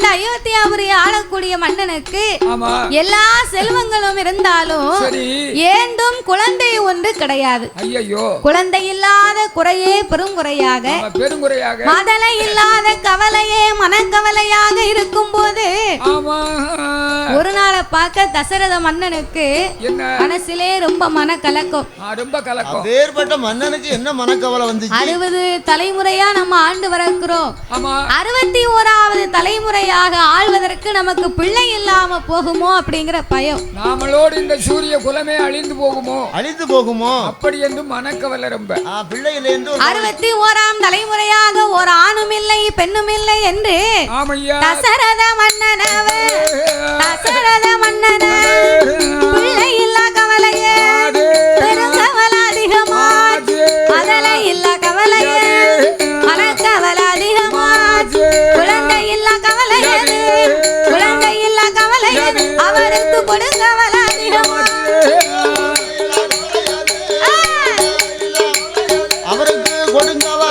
இந்த அயோத்தியாபுரி ஆளக்கூடிய மன்னனுக்கு எல்லா செல்வங்களும் இருந்தாலும் ஏந்தும் குழந்தை ஒன்று கிடையாது. குழந்தை இல்லாத குறையே பெருங்குறையாக பெருங்குறையாக மதலை இல்லாத கவலையே மனக்கவலையாக இருக்கும் போது பார்க்க தசரத மன்னனுக்கு என்ன? மனசிலே ரொம்ப மனக்கலக்கம். ஆ, ரொம்ப கலக்கம். வேறுபட்ட மன்னனுக்கு என்ன மனக்கவலை வந்துச்சு? அறுபது தலைமுறையா நம்ம ஆண்டு வரக்கிறோம் ஆமா. அறுபத்தி ஓராவது தலைமுறையாக ஆள்வதற்கு நமக்கு பிள்ளை இல்லாம போகுமோ அப்படிங்கிற பயம். நாமளோடு இந்த சூரிய குலமே அழிந்து போகுமோ? அழிந்து போகுமோ? அப்படி என்று மனக்கவலை ரொம்ப. ஆ, பிள்ளையில இருந்து ஒரு அறுபத்தி ஓராம் தலைமுறையாக ஒரு ஆணும் இல்லை பெண்ணும் இல்லை என்று தசரத மன்னனவர் தசரத கவலையது அவருக்கு அவருக்கு கொடுங்கவா?